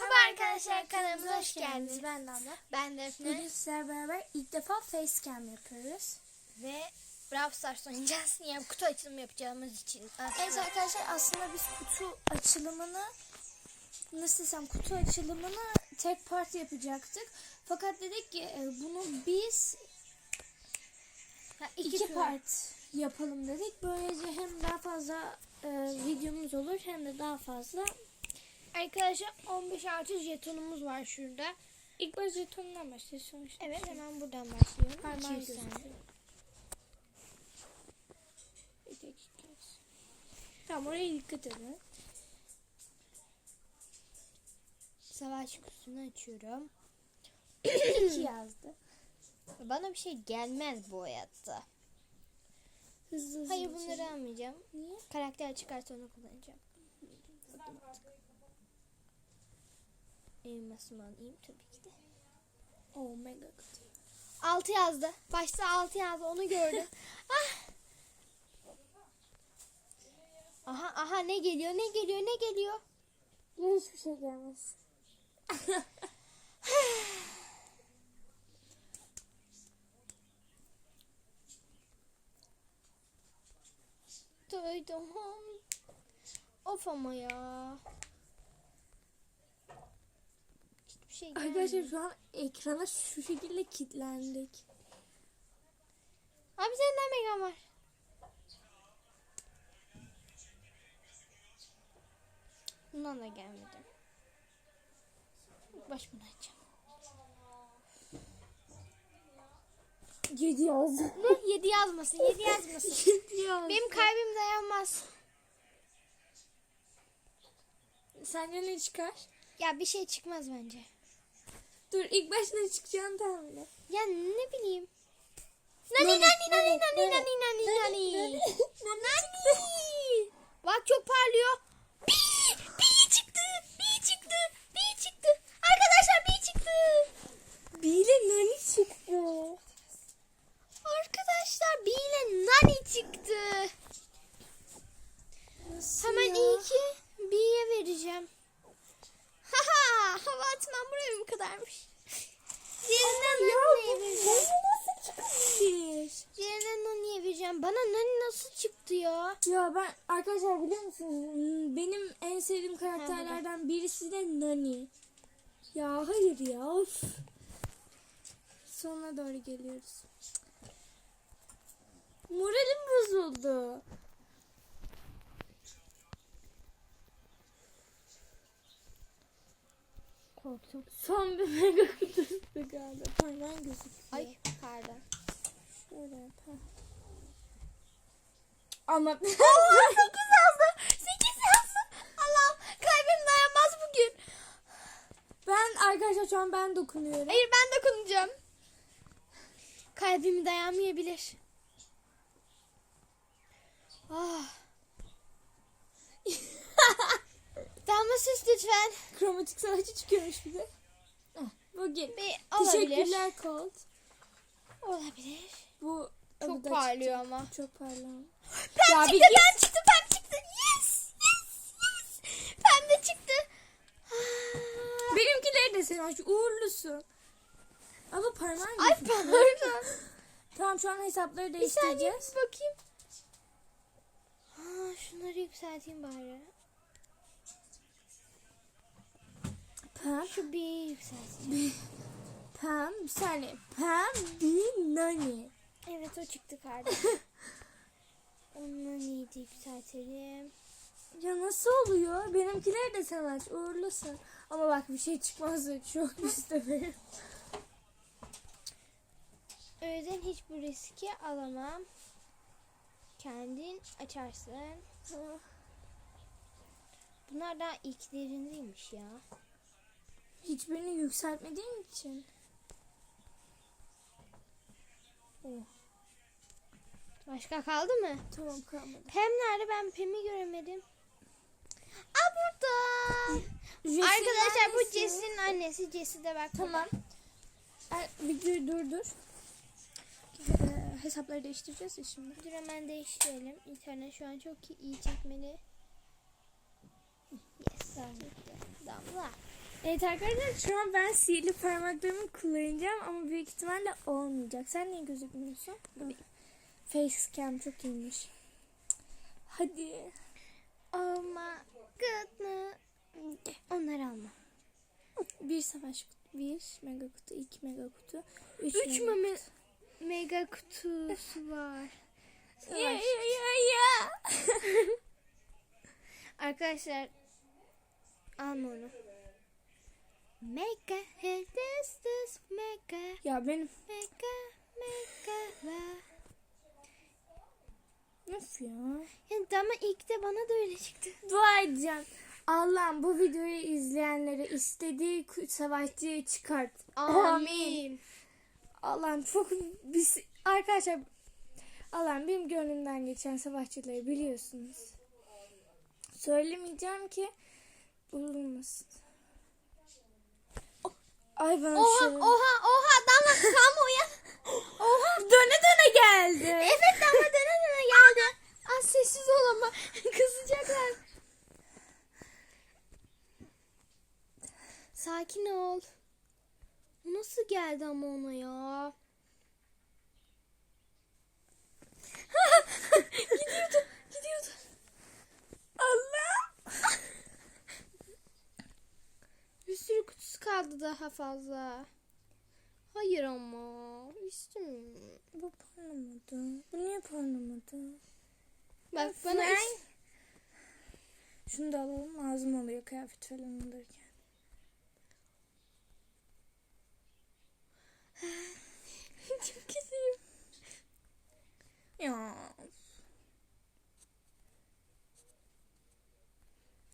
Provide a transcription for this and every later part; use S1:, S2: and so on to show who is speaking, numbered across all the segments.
S1: Merhaba arkadaşlar kanalımıza hoş geldiniz.
S2: Ben Damla.
S1: Ben Defne
S2: Bugün sizlerle beraber ilk defa facecam yapıyoruz.
S1: ve Brawl Stars oynayacağız. Yani kutu açılımı yapacağımız için.
S2: Evet arkadaşlar aslında biz kutu açılımını nasıl desem kutu açılımını tek part yapacaktık. Fakat dedik ki e, bunu biz
S1: Ha,
S2: iki,
S1: tur.
S2: part yapalım dedik. Böylece hem daha fazla e, videomuz olur hem de daha fazla
S1: Arkadaşlar 15 artı jetonumuz var şurada.
S2: ilk baş jetonundan başlayalım. Sonuçta
S1: Evet hemen buradan başlayalım.
S2: Parmağım
S1: 200 tane.
S2: gözüküyor. Bir dakika. Tamam oraya dikkat edin.
S1: Savaş kutusunu açıyorum.
S2: İki yazdı.
S1: Bana bir şey gelmez bu hayatta.
S2: Hızlı hızlı.
S1: Hayır bunları almayacağım.
S2: Niye?
S1: Karakter çıkarsa onu kullanacağım. Elmasımı alayım tabii ki de.
S2: Oh mega kutu.
S1: 6 yazdı. Başta 6 yazdı onu gördüm. ah. Aha aha ne geliyor ne geliyor ne geliyor.
S2: Ya hiçbir şey gelmez.
S1: Duydum. Of ama ya. Hiçbir şey gelmiyor.
S2: Arkadaşlar şu an ekrana şu şekilde kilitlendik.
S1: Abi senden megan var. Bundan da gelmedi. İlk baş bunu açacağım.
S2: Yedi yazdı.
S1: Ne? 7 yazmasın, 7 yazmasın.
S2: Yedi yazdı.
S1: Benim kalbim dayanmaz.
S2: Sence ne çıkar?
S1: Ya bir şey çıkmaz bence.
S2: Dur ilk baş ne çıkacağını tahmin et.
S1: Ya ne bileyim. Nani nani nani nani nani nani nani. Nani. Bak çok parlıyor. Bii, bii çıktı. Bii çıktı. Bii çıktı. Arkadaşlar bii çıktı.
S2: Bile nani çıktı.
S1: Arkadaşlar Bee ile Nani çıktı.
S2: Nasıl
S1: Hemen
S2: ya?
S1: iyi ki Bee'ye vereceğim. Haha hava atmam buraya bu kadarmış. Diğerinden Nani'ye vereceğim.
S2: nasıl çıkabilir?
S1: Diğerinden Nani'ye vereceğim. Bana Nani nasıl çıktı ya?
S2: Ya ben arkadaşlar biliyor musunuz benim en sevdiğim karakterlerden birisi de Nani. Ya hayır ya of. Doğru geliyoruz. Moralim bozuldu.
S1: Korktum.
S2: Son bir mega kutusu galiba. Parmağın gözüküyor.
S1: Ay pardon.
S2: Şöyle yapalım. Ama
S1: 8 yazdı. 8 yazdı. Allah'ım kalbim dayanmaz bugün.
S2: ben arkadaşlar şu an ben dokunuyorum.
S1: Hayır ben dokunacağım. Kalbim dayanmayabilir. Ah. Damla sus lütfen.
S2: Kromatik savaşçı çıkıyormuş bize. Heh, Bugün.
S1: Bir olabilir.
S2: Teşekkürler Colt.
S1: Olabilir.
S2: Bu
S1: Çok parlıyor ama.
S2: çıktı. Çok parlayan.
S1: Pem
S2: Ya
S1: çıktı,
S2: bir
S1: pem çıktı, pem çıktı. Yes, yes, yes. Pem de çıktı. Ah.
S2: Benimkileri de sen aç. Uğurlusun. Ama parmağın
S1: Ay
S2: gözüküyor. Tamam şu an hesapları
S1: Bir saniye
S2: değiştireceğiz.
S1: bir bakayım. Ha, şunları yükselteyim bari.
S2: Pam.
S1: Şu bir yükselteceğim.
S2: Pam. Bir saniye. Pam. Bir nani.
S1: Evet o çıktı kardeşim. İyi de yükseltelim.
S2: Ya nasıl oluyor? Benimkileri de aç. Uğurlusun. Ama bak bir şey çıkmazsa çok istemeyiz.
S1: O yüzden hiç bu riski alamam. Kendin açarsın. Bunlar daha ilklerindeymiş ya.
S2: Hiçbirini yükseltmediğim için. Oh,
S1: Başka kaldı mı?
S2: tamam kalmadı.
S1: Pem nerede? Ben Pem'i göremedim. Aa burada. Arkadaşlar bu. Jess'in annesi. Jess'i de bak.
S2: Tamam. Videoyu durdur. Hesapları değiştireceğiz ya şimdi.
S1: Dur hemen değiştirelim. İnternet şu an çok iyi çekmeli. Yes. Damla.
S2: Evet arkadaşlar şu an ben sihirli parmaklarımı kullanacağım ama büyük ihtimalle olmayacak. Sen niye gözükmüyorsun? Facecam çok iyiymiş. Hadi.
S1: Oh my goodness. Onları alma.
S2: Bir savaş kutu. Bir mega kutu, iki mega kutu, üç,
S1: Üç
S2: mega
S1: meme mega kutusu var.
S2: Ya ya ya ya.
S1: Arkadaşlar alma onu. Mega this mega
S2: ya benim
S1: mega mega la.
S2: Nasıl ya?
S1: Yani ama ilk de bana da öyle çıktı.
S2: Dua edeceğim. Allah'ım bu videoyu izleyenlere istediği savaşçıyı çıkart.
S1: Amin.
S2: Allah'ım çok biz arkadaşlar Allah'ım benim gönlümden geçen savaşçıları biliyorsunuz. Söylemeyeceğim ki bulunmasın. Ay ben
S1: Oha
S2: şu...
S1: oha oha damla tam uyan. Oha.
S2: Döne döne geldi.
S1: Evet damla döne döne geldi. Az sessiz ol ama kızacaklar. Sakin ol. Nasıl geldi ama ona ya? gidiyordu, gidiyordu.
S2: Allah.
S1: Bir sürü kutusu kaldı daha fazla. Hayır ama. İstemiyorum.
S2: Bu parlamadı. Bu niye parlamadı?
S1: Bak bana is-
S2: Şunu da alalım lazım oluyor kıyafet falan alırken.
S1: Çok kötüyüm.
S2: Ya.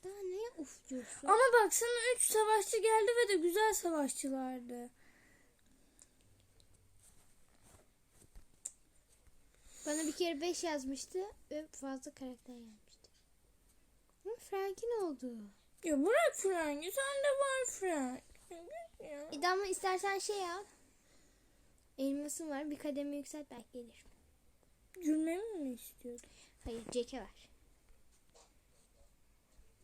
S1: Daha neye uf diyorsun?
S2: Ama baksana 3 savaşçı geldi ve de güzel savaşçılardı.
S1: Bana bir kere 5 yazmıştı ve fazla karakter gelmişti. Ama Frank'in oldu.
S2: Ya bırak Frank'i sende var Frank. Ya.
S1: E de ama istersen şey al. Elmasın var bir kademe yükselt belki gelir.
S2: Gülmemi mi istiyordun?
S1: Hayır Jack'e ver.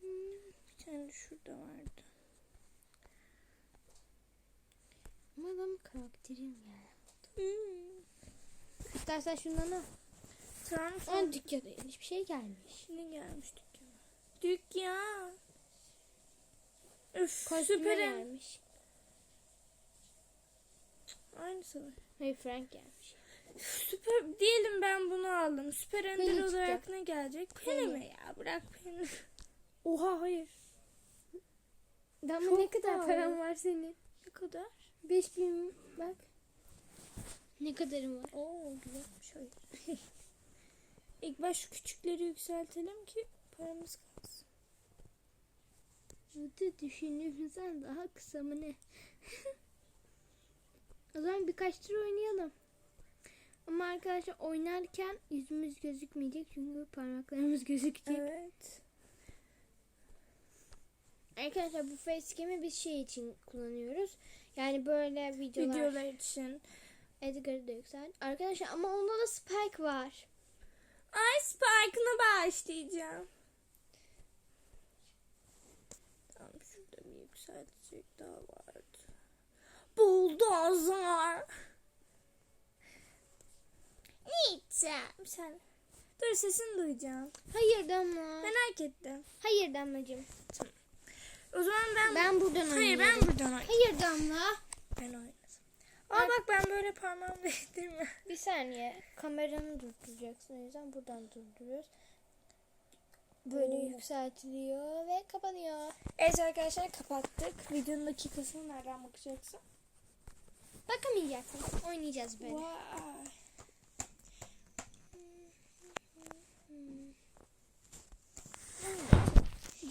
S2: Bir tane de şurada vardı.
S1: Ama adam karakterim yani.
S2: Hmm.
S1: İstersen şundan al.
S2: Tamam
S1: Ama
S2: sen
S1: dükkana hiçbir şey gelmiş.
S2: ne gelmiş dükkana? Dükkan. Üf
S1: Kostüme
S2: süperim.
S1: gelmiş.
S2: Aynı savaş.
S1: Hayır Frank gelmiş.
S2: Süper diyelim ben bunu aldım. Süper ender
S1: Penny
S2: olarak
S1: çıkacak.
S2: ne gelecek?
S1: Penny.
S2: Mi ya? Bırak Penny. Oha hayır. Çok
S1: ne kadar
S2: pahalı.
S1: paran var senin?
S2: Ne kadar?
S1: 5000 bak. Ne kadarım var?
S2: Oo güzelmiş hayır. İlk baş şu küçükleri yükseltelim ki paramız kalsın.
S1: Bu da düşündüğümüzden daha kısa mı ne? o zaman birkaç tur oynayalım. Ama arkadaşlar oynarken yüzümüz gözükmeyecek çünkü parmaklarımız gözükecek.
S2: Evet.
S1: Arkadaşlar bu facecam'i biz şey için kullanıyoruz. Yani böyle videolar.
S2: Videolar için.
S1: Edgar'ı da yüksel. Arkadaşlar ama onda da Spike var.
S2: Ay Spike'ını bağışlayacağım. Tamam şurada bir yükseltecek daha vardı. Buldozlar. Ne içeceğim sen? Dur sesini duyacağım.
S1: Hayır Damla.
S2: Merak ettim.
S1: Hayır Damlacığım.
S2: O zaman ben...
S1: Ben buradan
S2: Hayır ben
S1: oynuyorum.
S2: buradan oynayayım.
S1: Hayır Damla.
S2: Ben oynasam. Aa bak ben böyle parmağımla değdirme.
S1: Bir saniye. Kameranı durduracaksın. O yüzden buradan durduruyoruz. Böyle
S2: Oo.
S1: yükseltiliyor ve kapanıyor.
S2: Evet arkadaşlar kapattık. Videonun dakikasını nereden bakacaksın?
S1: Bakamayacaksın. Oynayacağız böyle.
S2: Vay.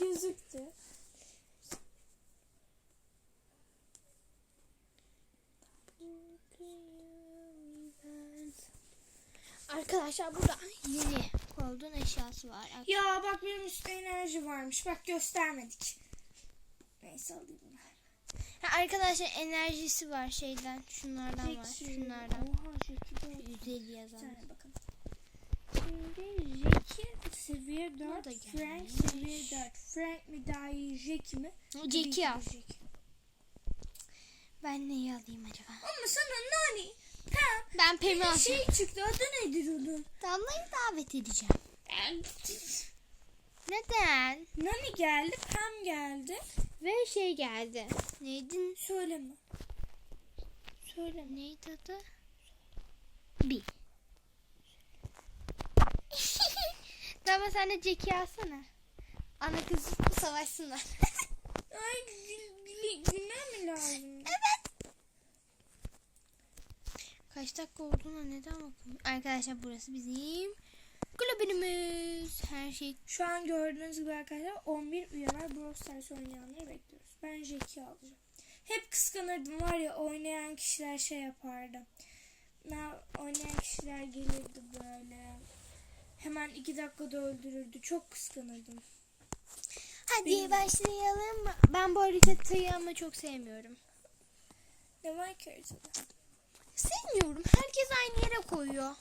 S2: Gözüktü.
S1: Arkadaşlar burada yeni koldun eşyası var.
S2: Ya bak benim üstte enerji varmış. Bak göstermedik. Neyse alayım ben.
S1: Ha, arkadaşlar enerjisi var şeyden. Şunlardan var. Şunlardan.
S2: Oha Jackie de
S1: 150
S2: Bir
S1: yazan.
S2: bakalım. Şimdi Jackie seviye 4.
S1: Nerede
S2: Frank seviye 4. Frank mi daha iyi Jackie mi?
S1: Jackie al.
S2: Jackie.
S1: Ben neyi alayım acaba?
S2: Ama sana nani? Ha.
S1: Ben Pem'i
S2: Bir
S1: alacağım.
S2: şey çıktı. Adı nedir onun?
S1: Damla'yı davet edeceğim. Neden?
S2: Nani geldi, Pam geldi.
S1: Ve şey geldi. Neydi?
S2: Söyleme. Söyleme.
S1: Neydi adı? Bir. Damla sen de Jack'i alsana. Ana kız savaşsınlar.
S2: Ay gül, gül, gülmem mi lazım?
S1: evet. Kaç dakika olduğuna neden bakıyorum? Arkadaşlar burası bizim kulübümüz. Her şey
S2: Şu an gördüğünüz gibi arkadaşlar 11 üye var. Brawl Stars oynayanları bekliyoruz. Ben Jack'i alacağım. Hep kıskanırdım var ya oynayan kişiler şey yapardı. Ben oynayan kişiler gelirdi böyle. Hemen iki dakikada öldürürdü. Çok kıskanırdım.
S1: Hadi
S2: Benim-
S1: başlayalım? Ben bu haritayı ama çok sevmiyorum.
S2: Ne var ki haritada?
S1: Sevmiyorum. Herkes aynı yere koyuyor.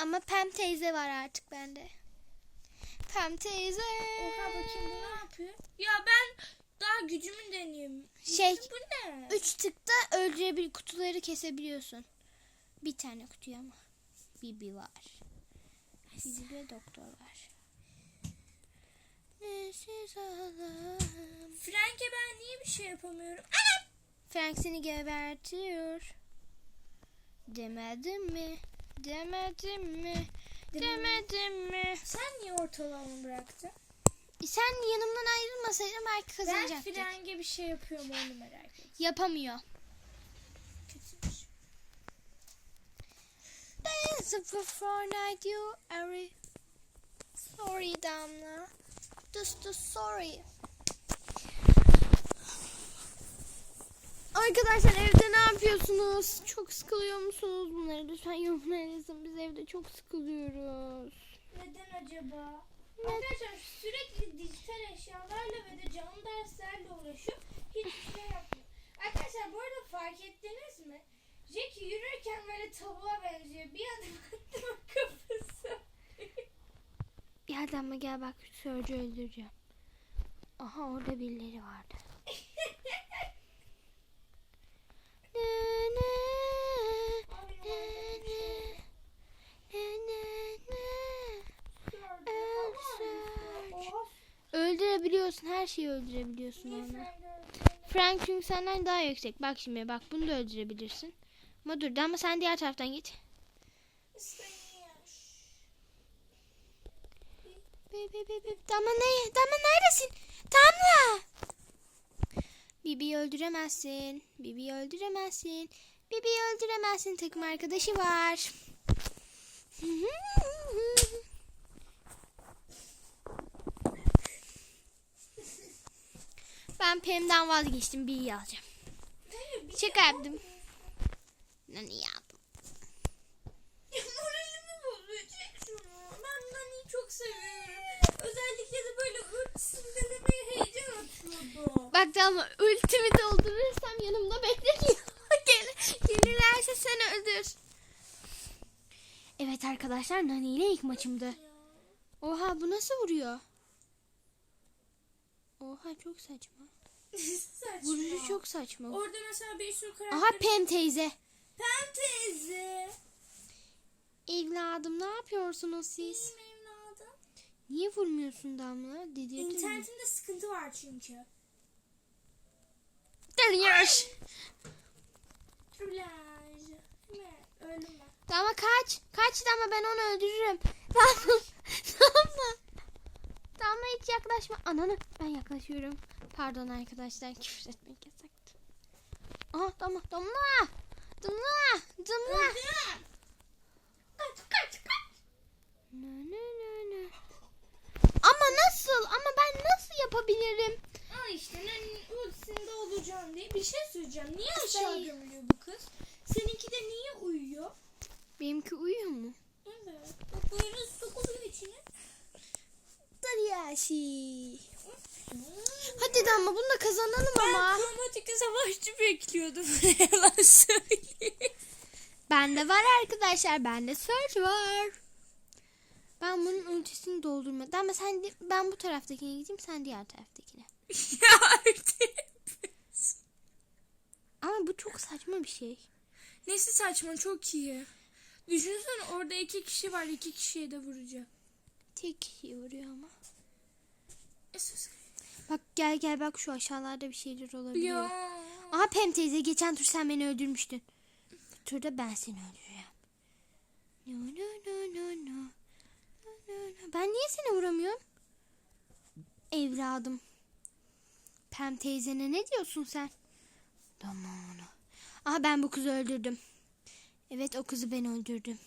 S1: Ama Pem teyze var artık bende. Pem teyze.
S2: Oha bakayım bu ne yapıyor? Ya ben daha gücümü deneyeyim.
S1: Şey
S2: Bu ne?
S1: üç tıkta öldürebil kutuları kesebiliyorsun. Bir tane kutuya ama. Bibi var. Bibi ve doktor var. Nesiz ağlam.
S2: Frank'e ben niye bir şey yapamıyorum?
S1: Frank seni gebertiyor. Demedim mi? Demedim mi? Demedim mi?
S2: Sen niye ortalamamı bıraktın?
S1: Sen yanımdan ayrılmasaydın belki
S2: Ben
S1: kazanacaktık.
S2: Frank'e bir şey yapıyorum onu merak ettim.
S1: Yapamıyor.
S2: Kötüymüş.
S1: Dance for Fortnite you are Sorry Damla. Just a sorry. Arkadaşlar evde ne yapıyorsunuz? Çok sıkılıyor musunuz bunları? Lütfen yorumlara yazın. Biz evde çok sıkılıyoruz.
S2: Neden acaba? Arkadaşlar sürekli dijital eşyalarla ve de canlı derslerle uğraşıyor. Hiçbir şey yapmıyor. Arkadaşlar bu arada fark ettiniz mi? Jack yürürken böyle tavuğa benziyor. Bir adım attı mı kafası.
S1: Ya Damla gel bak Sörcü öldüreceğim. Aha orada birileri vardı. Ne, ne, ne, ne, ne, ne, ne.
S2: Oha,
S1: Öldürebiliyorsun. Her şeyi öldürebiliyorsun onu. Frank çünkü senden daha yüksek. Bak şimdi bak bunu da öldürebilirsin. Ama dur ama sen diğer taraftan git. Bip, bip. Damla ne? Damla neredesin? Damla! Bibi'yi öldüremezsin. Bibi'yi öldüremezsin. Bibi'yi öldüremezsin. Takım arkadaşı var. Ben Pem'den vazgeçtim. Bibi'yi alacağım. Şaka yaptım. Nani yaptım?
S2: Ya moralimi bozuyor. Çek şunu. Ben Nani'yi çok seviyorum. Özellikle de böyle ultisinde de bir heyecan atıyordu.
S1: Bak Damla ultimi doldurursam yanımda bekliyor. Gel, gelirlerse seni öldür. Evet arkadaşlar Nani ile ilk maçımdı. Oha bu nasıl vuruyor? Oha çok saçma.
S2: Saçma.
S1: Vuruşu çok saçma.
S2: Orada mesela bir sürü karakter.
S1: Aha Pem teyze.
S2: Pem teyze.
S1: Evladım ne yapıyorsunuz siz?
S2: İyiyim.
S1: Niye vurmuyorsun Damla? Mi?
S2: İnternetimde sıkıntı var çünkü.
S1: Geliyor.
S2: Trulaj. Hemen öldüm ben.
S1: Damla kaç. Kaç Damla ben onu öldürürüm. Damla. Damla. Damla hiç yaklaşma. Ananı ben yaklaşıyorum. Pardon arkadaşlar küfür etmek yasaktı. Aha Damla. Damla. Damla. Damla.
S2: Kaç kaç kaç.
S1: Ne ne ne. Ama nasıl? Ama ben nasıl yapabilirim?
S2: Al işte ne ultisinde olacağım diye bir şey söyleyeceğim. Niye
S1: Şey-
S2: aşağı gömülüyor bu kız? Seninki de niye uyuyor?
S1: Benimki uyuyor mu?
S2: Evet. Bak böyle sokuluyor içine.
S1: Daryashi. Hadi Damla bunu da kazanalım ama.
S2: Ben kromatik savaşçı bekliyordum. Yalan söyleyeyim.
S1: Bende var arkadaşlar. Bende search var. Ben bunun ultisini doldurmadım. Ama sen ben bu taraftakine gideyim sen diğer taraftakine.
S2: ya artık.
S1: Aa saçma bir şey.
S2: Nesi saçma çok iyi. Düşünsene orada iki kişi var iki kişiye de vuracak.
S1: Tek kişiyi vuruyor ama.
S2: E, sus.
S1: Bak gel gel bak şu aşağılarda bir şeyler olabiliyor.
S2: Ya.
S1: Aha Pem teyze geçen tur sen beni öldürmüştün. Bu turda ben seni öldüreceğim. No no no. Ben niye seni vuramıyorum? Evladım. Pem teyzene ne diyorsun sen? Tamam onu. Aha ben bu kızı öldürdüm. Evet o kızı ben öldürdüm.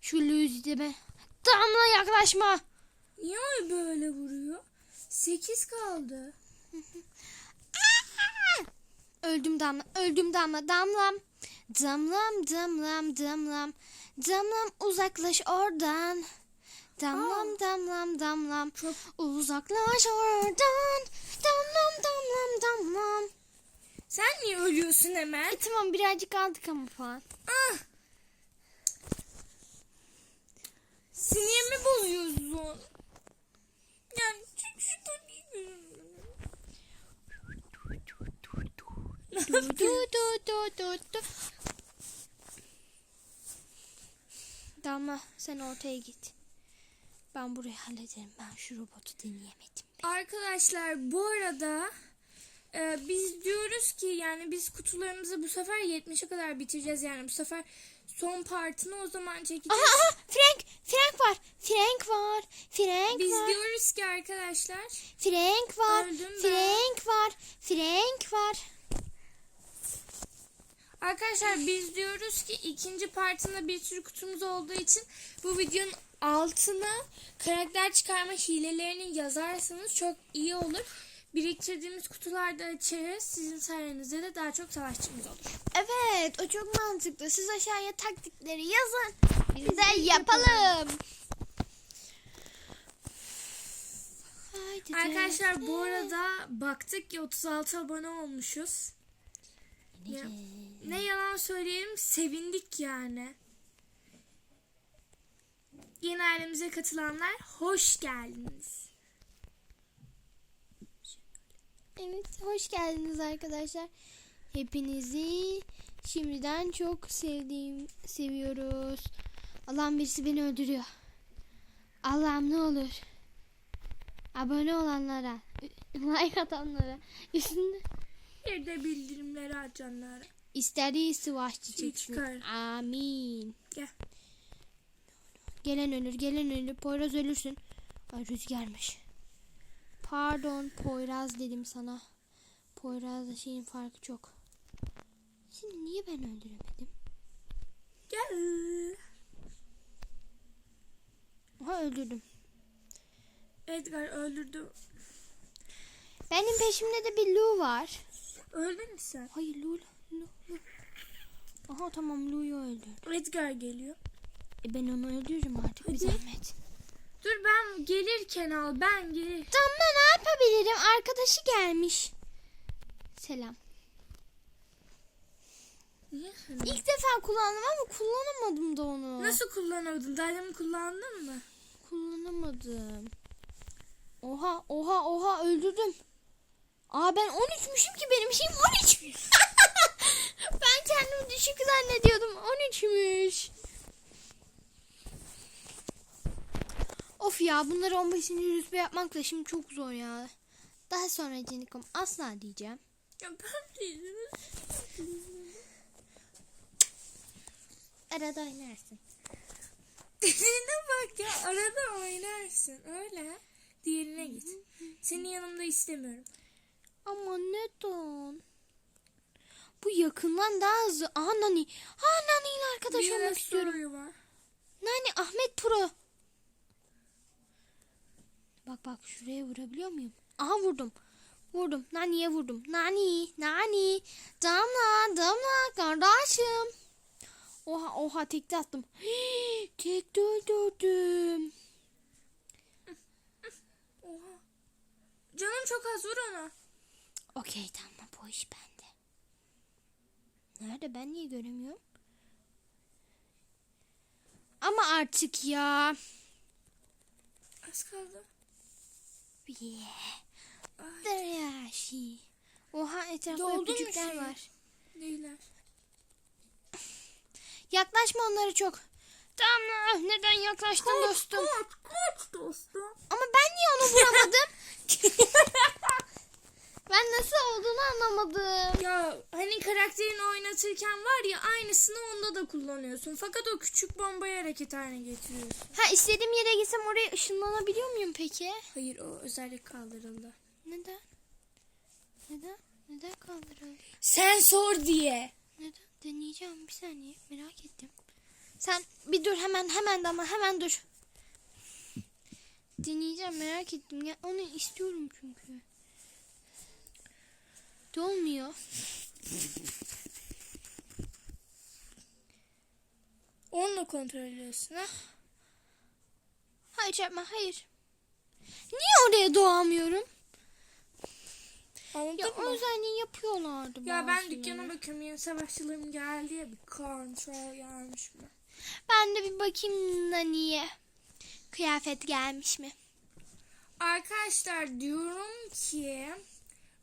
S1: Şu ben... Damla yaklaşma.
S2: Niye böyle vuruyor? Sekiz kaldı.
S1: Öldüm damla, öldüm damla, damlam. Damlam, damlam, damlam. Damlam uzaklaş oradan. Damlam,
S2: Aa.
S1: damlam, damlam.
S2: Çok
S1: Uzaklaş oradan. Damlam, damlam, damlam.
S2: Sen niye ölüyorsun hemen?
S1: E tamam birazcık aldık ama puan.
S2: Ah! Sinirimi bozuyorsun. Yani çık
S1: Du, du, du, du, du, du. Damla sen ortaya git. Ben burayı hallederim. Ben şu robotu deneyemedim.
S2: Arkadaşlar bu arada e, biz diyoruz ki yani biz kutularımızı bu sefer 70'e kadar bitireceğiz yani bu sefer son partını o zaman çekeceğiz.
S1: Aha aha Frank Frank var. Frank var. Frank
S2: Biz
S1: var.
S2: diyoruz ki arkadaşlar
S1: Frank var.
S2: Öldüm ben.
S1: Frank var. Frank var.
S2: Arkadaşlar biz diyoruz ki ikinci partında bir sürü kutumuz olduğu için bu videonun altına karakter çıkarma hilelerini yazarsanız çok iyi olur. Biriktirdiğimiz kutularda açarız. Sizin sayenizde de daha çok savaşçımız olur.
S1: Evet o çok mantıklı. Siz aşağıya taktikleri yazın. Biz de yapalım.
S2: Arkadaşlar bu arada baktık ki 36 abone olmuşuz. Ya, ne yalan söyleyelim sevindik yani. Yeni ailemize katılanlar hoş geldiniz.
S1: Evet hoş geldiniz arkadaşlar. Hepinizi şimdiden çok sevdiğim seviyoruz. Allah'ım birisi beni öldürüyor. Allah'ım ne olur. Abone olanlara, like atanlara, üstünde
S2: Bir de bildirimleri açanlara.
S1: istediği çıksın.
S2: çıkar.
S1: Amin.
S2: Gel.
S1: Gelen ölür, gelen ölür. Poyraz ölürsün. Ay rüzgarmış. Pardon Poyraz dedim sana. Poyraz'la şeyin farkı çok. Şimdi niye ben öldüremedim?
S2: Gel.
S1: Aha öldürdüm.
S2: Edgar öldürdü.
S1: Benim peşimde de bir Lu var.
S2: Öldün mü sen?
S1: Hayır Lu, Lu, Lu. Aha tamam Lu'yu öldürdüm.
S2: Edgar geliyor.
S1: E ben onu öldürürüm artık bir
S2: Hadi.
S1: zahmet.
S2: Dur ben gelirken al ben gelir.
S1: Damla ne yapabilirim? Arkadaşı gelmiş. Selam.
S2: Niye?
S1: İlk defa kullandım ama kullanamadım da onu.
S2: Nasıl kullanıyordun? Daha demin kullandın mı?
S1: Kullanamadım. Oha oha oha öldürdüm. Aa ben 13'müşüm ki benim şeyim 13. ben kendimi düşük zannediyordum. 13'müş. Of ya bunları 15. rütbe yapmak da şimdi çok zor ya. Daha sonra Canikom asla diyeceğim.
S2: Ben.
S1: Arada oynarsın.
S2: Dediğine bak ya arada oynarsın öyle. Diğerine git. Senin yanımda istemiyorum.
S1: Ama neden? Bu yakından daha hızlı. Aa Nani. Ha Nani ile arkadaş olmak istiyorum.
S2: var.
S1: Nani Ahmet Pro. Bak bak şuraya vurabiliyor muyum? Aha vurdum. Vurdum. Nani'ye vurdum. Nani, Nani. Damla, Damla kardeşim. Oha oha tekte attım. Hii, tekte öldürdüm.
S2: Oha. Canım çok az vur ona.
S1: Okey tamam bu iş bende. Nerede ben niye göremiyorum? Ama artık ya.
S2: Az kaldı.
S1: Ye.
S2: There
S1: her şey. Oha etrafta küçükler
S2: şey?
S1: var.
S2: Neyler?
S1: Yaklaşma onlara çok. Tamam ah, neden yaklaştın kaç, dostum?
S2: Kaç kaç dostum.
S1: Ama ben niye onu vuramadım? ben nasıl olduğunu anlamadım.
S2: Ya hani karakterini oynatırken var ya aynısını onda da kullanıyorsun. Fakat o küçük bombayı hareket haline getiriyorsun.
S1: Ha istediğim yere gitsem oraya ışınlanabiliyor muyum peki?
S2: Hayır o özellik kaldırıldı.
S1: Neden? Neden? Neden kaldırıldı?
S2: Sen sor diye.
S1: Neden? Deneyeceğim bir saniye merak ettim. Sen bir dur hemen hemen de ama hemen dur. Deneyeceğim merak ettim. Ya, onu istiyorum çünkü. Dolmuyor.
S2: Onunla kontrol ediyorsun ha.
S1: Hayır yapma hayır. Niye oraya doğamıyorum?
S2: Anladın
S1: Ya
S2: mı?
S1: o özelliği yapıyorlardı
S2: Ya ben dükkana bakıyorum yeni savaşçılarım geldi ya bir kontrol gelmiş mi?
S1: Ben de bir bakayım Nani'ye. Kıyafet gelmiş mi?
S2: Arkadaşlar diyorum ki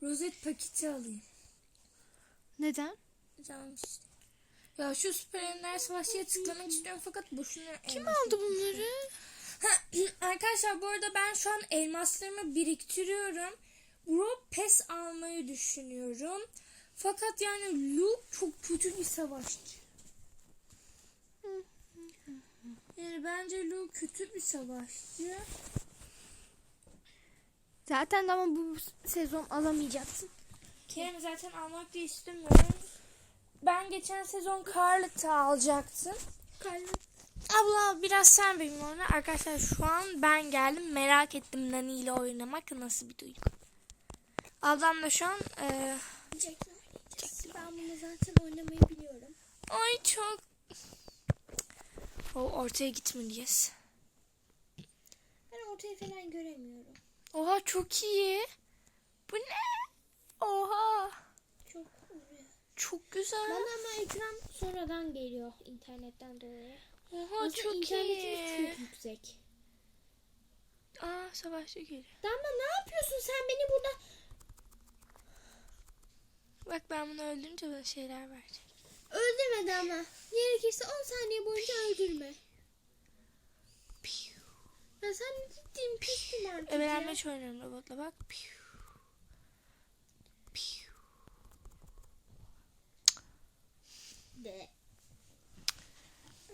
S2: rozet paketi alayım.
S1: Neden?
S2: Canım işte. Ya şu süper ender savaşçıya tıklamak istiyorum fakat boşuna
S1: Kim aldı bunları?
S2: Arkadaşlar bu arada ben şu an elmaslarımı biriktiriyorum. Bro pes almayı düşünüyorum. Fakat yani Luke çok kötü bir savaşçı. Yani bence Luke kötü bir savaşçı.
S1: Zaten ama bu sezon alamayacaksın.
S2: Kerem zaten almak da istemiyorum. Ben geçen sezon Carlet'ı alacaktım. Abla biraz sen benim oyna. Arkadaşlar şu an ben geldim. Merak ettim Nani ile oynamak nasıl bir duygu. Ablam da şu an e,
S1: Ben bunu zaten oynamayı biliyorum.
S2: ay çok o ortaya gitmeliyiz.
S1: Ben ortaya falan göremiyorum.
S2: Oha çok iyi. Bu ne? Oha.
S1: Çok oluyor.
S2: Çok güzel.
S1: Bana ama ekran sonradan geliyor internetten dolayı.
S2: Oha
S1: Aslında
S2: çok iyi.
S1: çok yüksek.
S2: Aa savaşçı geliyor.
S1: Damla ne yapıyorsun sen beni burada?
S2: Bak ben bunu öldürünce böyle şeyler verecek.
S1: Öldürme Damla. Gerekirse 10 saniye boyunca öldürme. Ya sen ciddi pissin artık.
S2: Ebelenmeç oynuyorum robotla bak. Piu. Piu.
S1: De.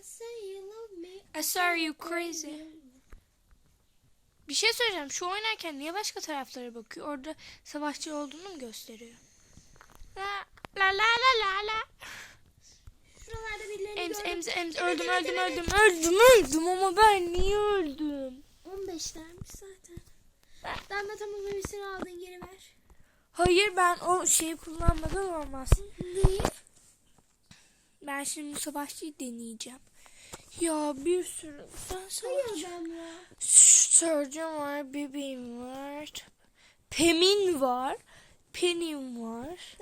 S1: Say you love me.
S2: I saw you crazy. Bir şey söyleyeceğim. Şu oynarken niye başka taraflara bakıyor? Orada savaşçı olduğunu mu gösteriyor? La la la la la la.
S1: Şuralarda birilerini gördüm.
S2: emz emz
S1: Evet,
S2: öldüm
S1: evet,
S2: öldüm
S1: evet.
S2: öldüm öldüm öldüm ama ben niye öldüm?
S1: 15 dermiş zaten. Damla tamam hepsini aldın geri ver.
S2: Hayır ben o şeyi kullanmadan olmaz.
S1: Neyi?
S2: Ben şimdi bu savaşçıyı deneyeceğim. Ya bir sürü sen savaşçı.
S1: Hayır Damla.
S2: Surgeon var, bebeğim var. Pemin var. Penim var.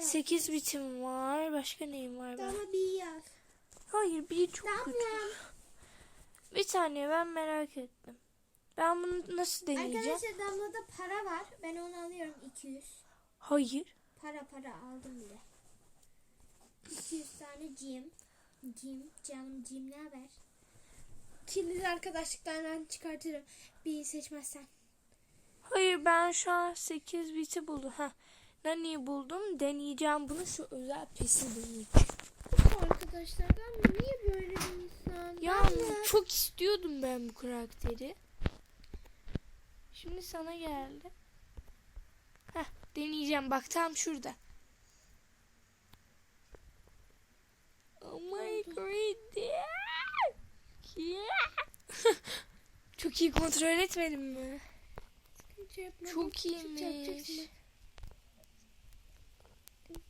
S2: 8 bitim var. Başka neyim var ben? Hayır bir çok kötü. Bir saniye ben merak ettim. Ben bunu nasıl deneyeceğim?
S1: Arkadaşlar Damla'da para var. Ben onu alıyorum 200.
S2: Hayır.
S1: Para para aldım bile. 200 tane cim. Cim. Canım cim ne haber? Kirli arkadaşlıklardan çıkartırım. Bir seçmezsen.
S2: Hayır ben şu an 8 biti buldum. Ha. Nani'yi buldum. Deneyeceğim bunu. Şu özel pesi deneyeceğim.
S1: Arkadaşlar Damla niye böyle bir insan?
S2: Ya
S1: Damla.
S2: çok istiyordum ben bu karakteri. Şimdi sana geldi. Heh, deneyeceğim bak tam şurada. Oh my god. Yeah. çok iyi kontrol etmedim mi?
S1: Yapma.
S2: Çok iyiymiş.